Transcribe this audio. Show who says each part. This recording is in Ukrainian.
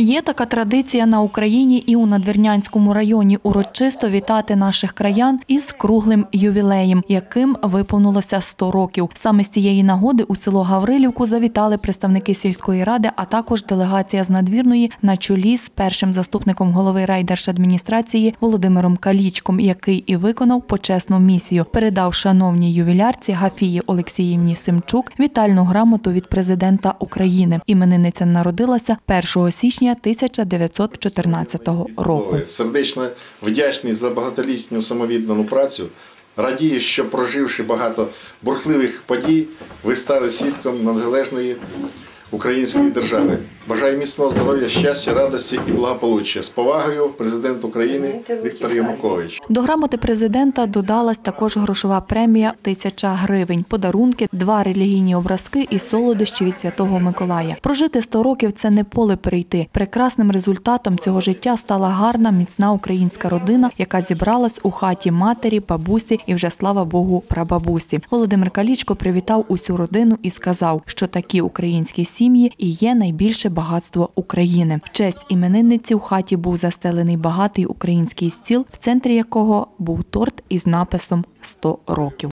Speaker 1: Є така традиція на Україні і у Надвірнянському районі урочисто вітати наших краян із круглим ювілеєм, яким виповнилося 100 років. Саме з цієї нагоди у село Гаврилівку завітали представники сільської ради, а також делегація з надвірної на чолі з першим заступником голови райдержадміністрації Володимиром Калічком, який і виконав почесну місію. Передав шановній ювілярці Гафії Олексіївні Симчук вітальну грамоту від президента України. Іменинниця народилася 1 січня 1914 року.
Speaker 2: Сердечно вдячний за багатолітню самовіддану працю. Радію, що проживши багато бурхливих подій, ви стали свідком надгалежної української держави. Бажаю міцного здоров'я, щастя, радості і благополуччя. З повагою, президент України Віктор Янукович.
Speaker 1: До грамоти президента додалась також грошова премія тисяча гривень, подарунки, два релігійні образки і солодощі від Святого Миколая. Прожити 100 років це не поле перейти. Прекрасним результатом цього життя стала гарна, міцна українська родина, яка зібралась у хаті матері, бабусі і вже слава Богу, прабабусі. Володимир Калічко привітав усю родину і сказав, що такі українські сім'ї і є найбільше багатство України. В честь іменинниці в хаті був застелений багатий український стіл, в центрі якого був торт із написом «100 років.